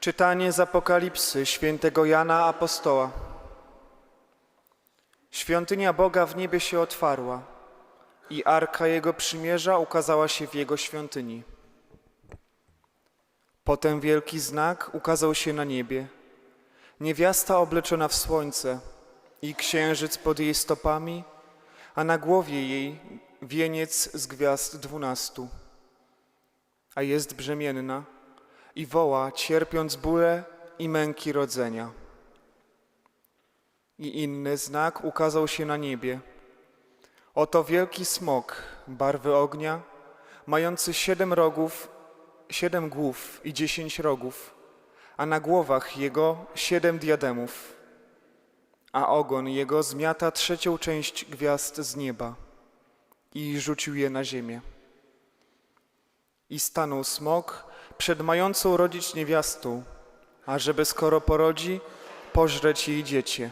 Czytanie z Apokalipsy świętego Jana Apostoła. Świątynia Boga w niebie się otwarła i arka Jego przymierza ukazała się w Jego świątyni. Potem wielki znak ukazał się na niebie. Niewiasta obleczona w słońce i księżyc pod jej stopami, a na głowie jej wieniec z gwiazd dwunastu. A jest brzemienna i woła, cierpiąc bóle i męki rodzenia. I inny znak ukazał się na niebie. Oto wielki smok barwy ognia, mający siedem rogów, siedem głów i dziesięć rogów, a na głowach jego siedem diademów, a ogon jego zmiata trzecią część gwiazd z nieba i rzucił je na ziemię. I stanął smok przed mającą rodzić niewiastą, ażeby skoro porodzi, pożreć jej dziecię.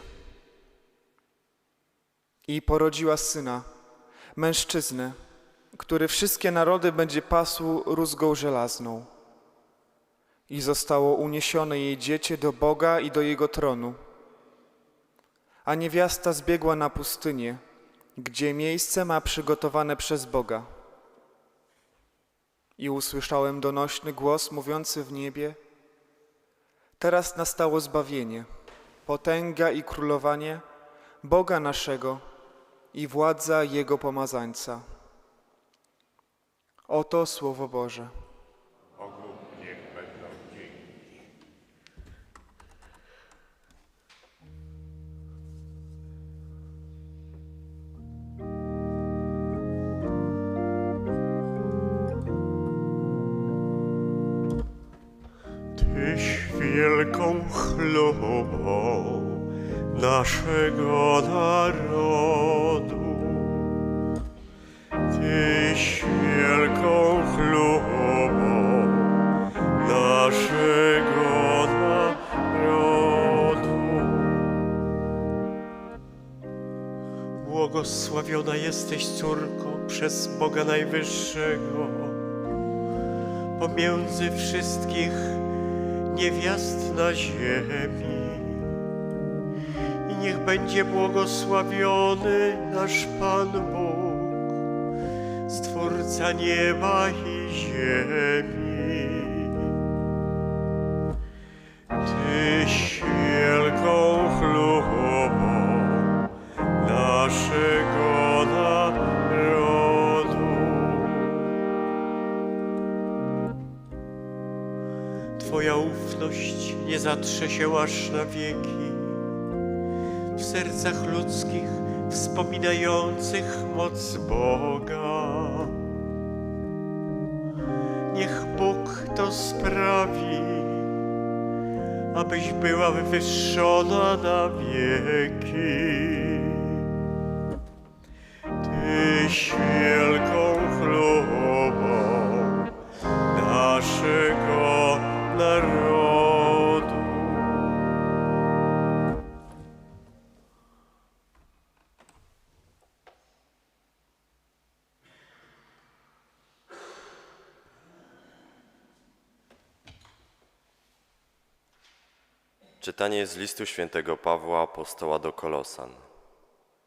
I porodziła syna, mężczyznę, który wszystkie narody będzie pasł rózgą żelazną. I zostało uniesione jej dziecię do Boga i do jego tronu. A niewiasta zbiegła na pustynię, gdzie miejsce ma przygotowane przez Boga. I usłyszałem donośny głos mówiący w niebie: Teraz nastało zbawienie, potęga i królowanie Boga naszego i władza Jego pomazańca. Oto Słowo Boże. Tyś wielką chlubą naszego narodu. Tyś wielką chlubą naszego narodu. Błogosławiona jesteś, córko, przez Boga Najwyższego, pomiędzy wszystkich niewiast na ziemi. I niech będzie błogosławiony nasz Pan Bóg, Stwórca nieba i ziemi. Twoja ufność nie zatrze się aż na wieki. W sercach ludzkich wspominających moc Boga. Niech Bóg to sprawi, abyś była wywyższona na wieki. Tyś wielką Czytanie z listu świętego Pawła apostoła do Kolosan.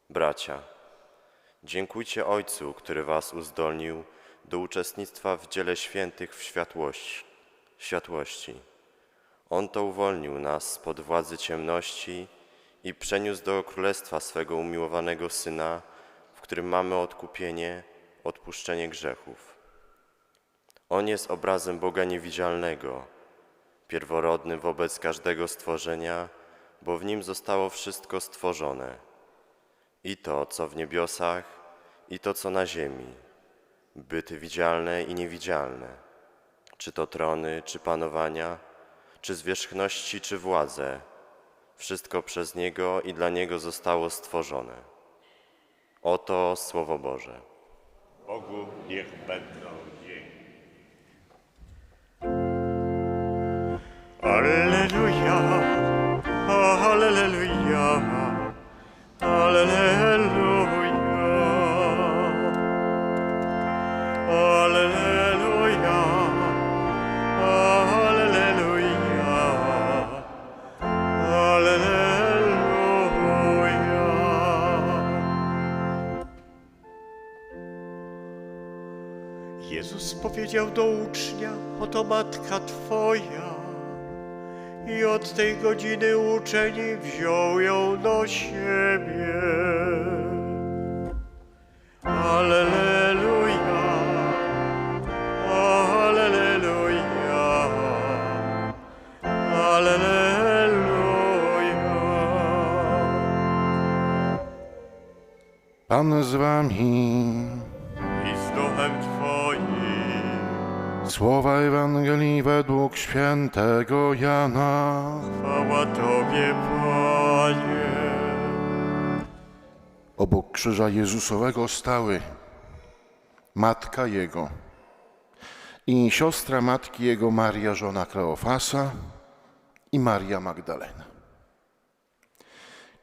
Bracia, dziękujcie Ojcu, który was uzdolnił do uczestnictwa w dziele świętych w światłości. światłości. On to uwolnił nas spod władzy ciemności i przeniósł do królestwa swego umiłowanego Syna, w którym mamy odkupienie, odpuszczenie grzechów. On jest obrazem Boga niewidzialnego, pierworodny wobec każdego stworzenia, bo w nim zostało wszystko stworzone. I to, co w niebiosach, i to, co na ziemi, byty widzialne i niewidzialne, czy to trony, czy panowania, czy zwierzchności, czy władze, wszystko przez Niego i dla Niego zostało stworzone. Oto Słowo Boże. Bogu niech Alleluja, Alleluja, Alleluja, Alleluja, Alleluja, Alleluja. Jezus powiedział do ucznia, oto matka Twoja. I od tej godziny uczeń wziął ją do siebie. Alleluja, Alleluja, Alleluja. Pan z wami. I z duchem. Słowa Ewangelii według świętego Jana. Chwała Tobie, Panie. Obok krzyża Jezusowego stały matka Jego i siostra matki Jego Maria, żona Kleofasa i Maria Magdalena.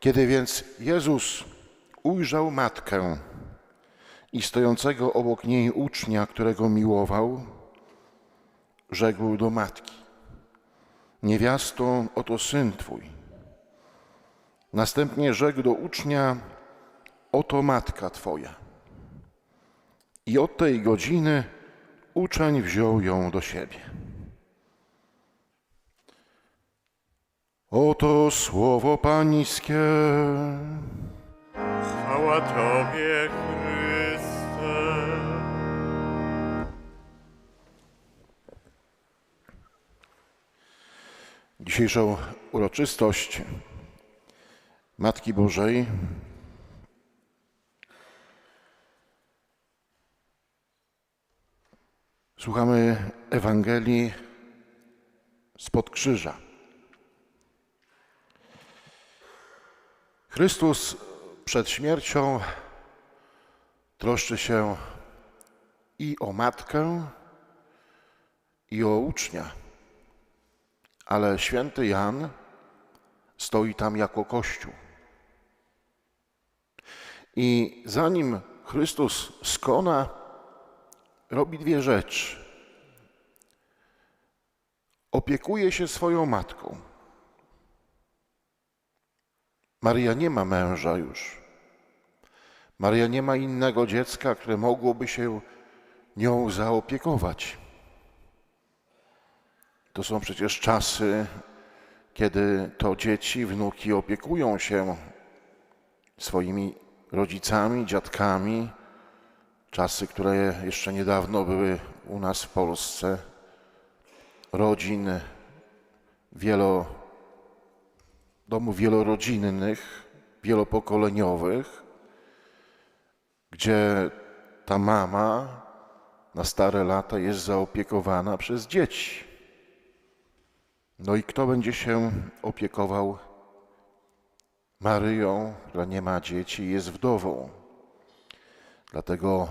Kiedy więc Jezus ujrzał matkę i stojącego obok niej ucznia, którego miłował, rzekł do matki: Niewiasto, oto syn twój. Następnie rzekł do ucznia: Oto matka twoja. I od tej godziny uczeń wziął ją do siebie. Oto słowo Pańskie. Chwała Tobie, Chryste. Dzisiejszą uroczystość Matki Bożej słuchamy Ewangelii spod krzyża. Chrystus przed śmiercią troszczy się i o matkę, i o ucznia ale święty Jan stoi tam jako Kościół. I zanim Chrystus skona, robi dwie rzeczy. Opiekuje się swoją matką. Maria nie ma męża już. Maria nie ma innego dziecka, które mogłoby się nią zaopiekować. To są przecież czasy, kiedy to dzieci, wnuki opiekują się swoimi rodzicami, dziadkami. Czasy, które jeszcze niedawno były u nas w Polsce. Rodzin wielo, domów wielorodzinnych, wielopokoleniowych, gdzie ta mama na stare lata jest zaopiekowana przez dzieci. No i kto będzie się opiekował Maryją, która nie ma dzieci jest wdową? Dlatego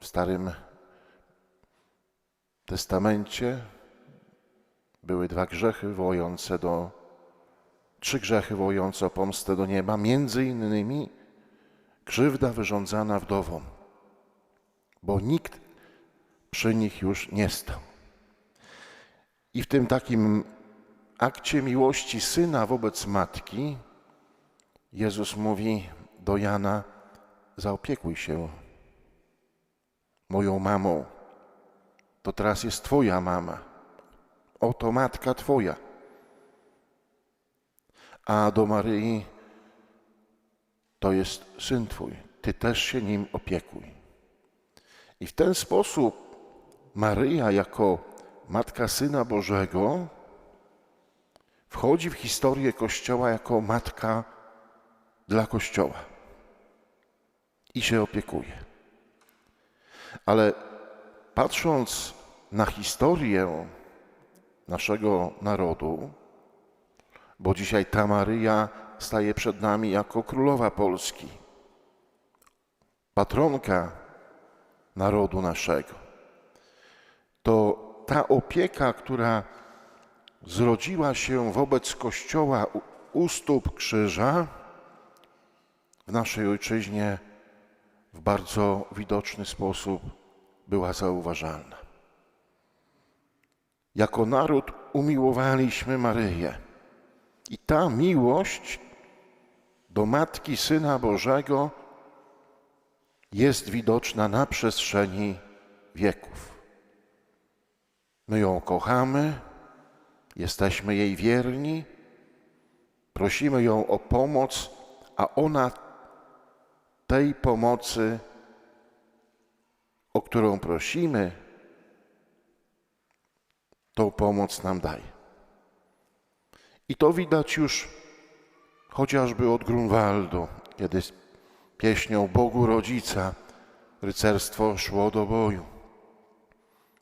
w Starym Testamencie były dwa grzechy wołujące do, trzy grzechy wołujące o pomstę do nieba, między innymi krzywda wyrządzana wdowom, bo nikt przy nich już nie stał. I w tym takim akcie miłości syna wobec matki Jezus mówi do Jana: Zaopiekuj się moją mamą. To teraz jest Twoja mama. Oto matka Twoja. A do Maryi to jest syn Twój. Ty też się nim opiekuj. I w ten sposób Maryja, jako Matka Syna Bożego, wchodzi w historię Kościoła jako matka dla Kościoła i się opiekuje. Ale patrząc na historię naszego narodu, bo dzisiaj ta Maryja staje przed nami jako królowa Polski, patronka narodu naszego, to ta opieka, która zrodziła się wobec Kościoła u, stóp krzyża, w naszej ojczyźnie w bardzo widoczny sposób była zauważalna. Jako naród umiłowaliśmy Maryję. I ta miłość do Matki Syna Bożego jest widoczna na przestrzeni wieków. My ją kochamy, jesteśmy jej wierni, prosimy ją o pomoc, a ona tej pomocy, o którą prosimy, tą pomoc nam daje. I to widać już chociażby od Grunwaldu, kiedy z pieśnią Bogu Rodzica rycerstwo szło do boju.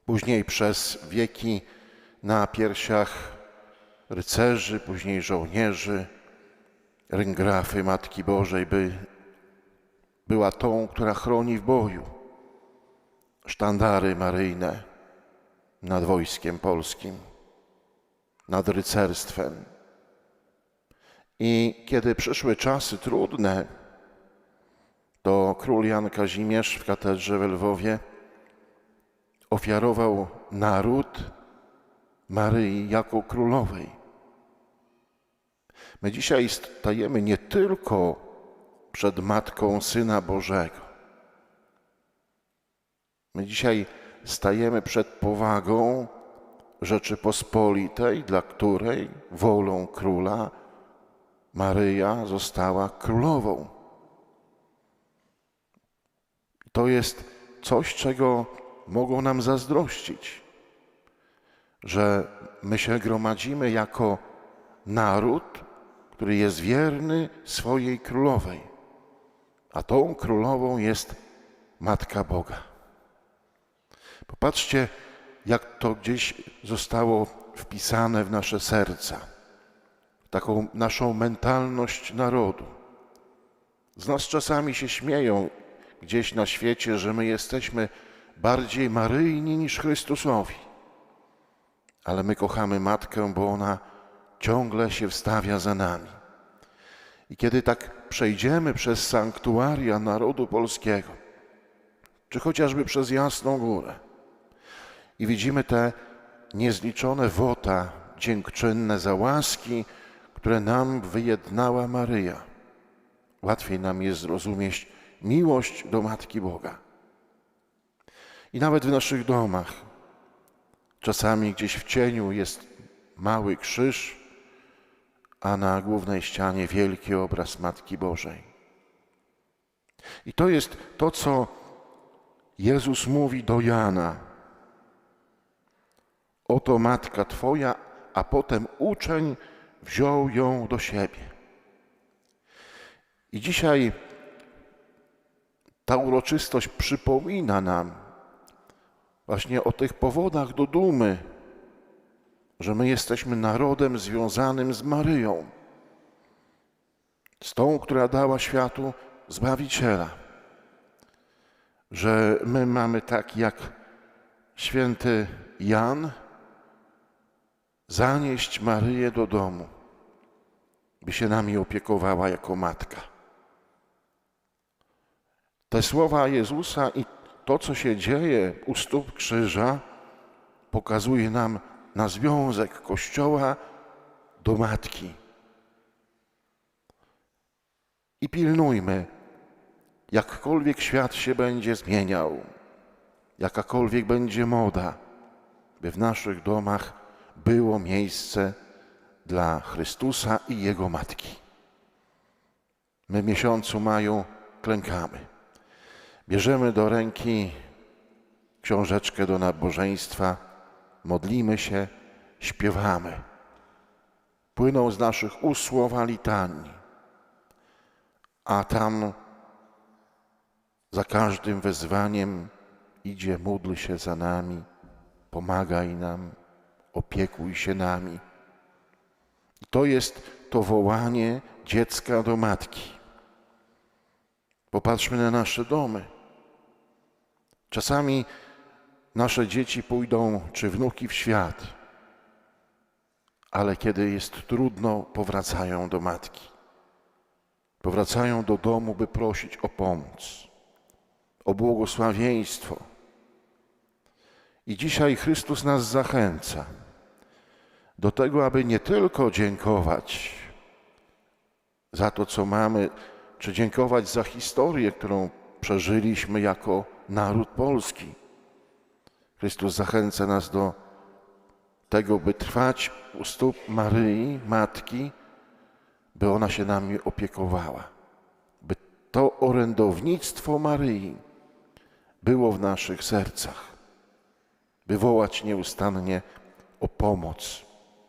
Później przez wieki na piersiach rycerzy, później żołnierzy, ryngrafy Matki Bożej by, była tą, która chroni w boju. Sztandary maryjne nad wojskiem polskim, nad rycerstwem. I kiedy przyszły czasy trudne, to król Jan Kazimierz w katedrze w Lwowie ofiarował naród Maryi jako królowej. My dzisiaj stajemy nie tylko przed Matką Syna Bożego. My dzisiaj stajemy przed powagą Rzeczypospolitej, dla której wolą króla Maryja została królową. To jest coś, czego mogą nam zazdrościć, że my się gromadzimy jako naród, który jest wierny swojej królowej, a tą królową jest Matka Boga. Popatrzcie, jak to gdzieś zostało wpisane w nasze serca, w taką naszą mentalność narodu. Z nas czasami się śmieją gdzieś na świecie, że my jesteśmy bardziej maryjni niż Chrystusowi. Ale my kochamy Matkę, bo ona ciągle się wstawia za nami. I kiedy tak przejdziemy przez sanktuaria narodu polskiego, czy chociażby przez Jasną Górę, i widzimy te niezliczone wota dziękczynne za łaski, które nam wyjednała Maryja. Łatwiej nam jest zrozumieć miłość do Matki Boga. I nawet w naszych domach czasami gdzieś w cieniu jest mały krzyż, a na głównej ścianie wielki obraz Matki Bożej. I to jest to, co Jezus mówi do Jana. Oto matka Twoja, a potem uczeń wziął ją do siebie. I dzisiaj ta uroczystość przypomina nam właśnie o tych powodach do dumy, że my jesteśmy narodem związanym z Maryją, z tą, która dała światu Zbawiciela. Że my mamy tak jak święty Jan zanieść Maryję do domu, by się nami opiekowała jako matka. Te słowa Jezusa i to, co się dzieje u stóp krzyża, pokazuje nam na związek Kościoła do Matki. I pilnujmy, jakkolwiek świat się będzie zmieniał, jakakolwiek będzie moda, by w naszych domach było miejsce dla Chrystusa i Jego Matki. My miesiącu maju klękamy. Bierzemy do ręki książeczkę do nabożeństwa, modlimy się, śpiewamy. Płyną z naszych ust słowa litanii, a tam za każdym wezwaniem idzie, módl się za nami, pomagaj nam, opiekuj się nami. To jest to wołanie dziecka do matki. Popatrzmy na nasze domy. Czasami nasze dzieci pójdą czy wnuki w świat, ale kiedy jest trudno, powracają do matki. Powracają do domu, by prosić o pomoc, o błogosławieństwo. I dzisiaj Chrystus nas zachęca do tego, aby nie tylko dziękować za to, co mamy, czy dziękować za historię, którą przeżyliśmy jako naród polski, Chrystus zachęca nas do tego, by trwać u stóp Maryi, Matki, by ona się nami opiekowała, by to orędownictwo Maryi było w naszych sercach, by wołać nieustannie o pomoc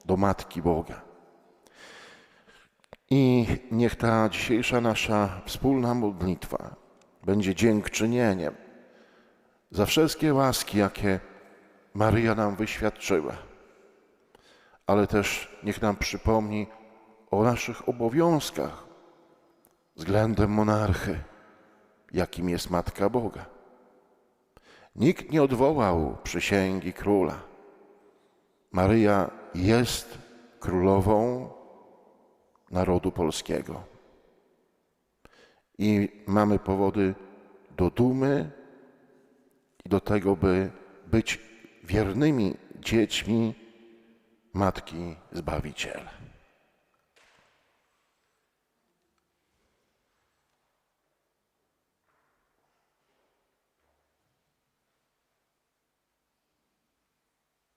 do Matki Boga. I niech ta dzisiejsza nasza wspólna modlitwa będzie dziękczynieniem za wszystkie łaski, jakie Maryja nam wyświadczyła, ale też niech nam przypomni o naszych obowiązkach względem monarchy, jakim jest Matka Boga. Nikt nie odwołał przysięgi króla. Maryja jest królową narodu polskiego. I mamy powody do dumy i do tego, by być wiernymi dziećmi Matki Zbawiciela.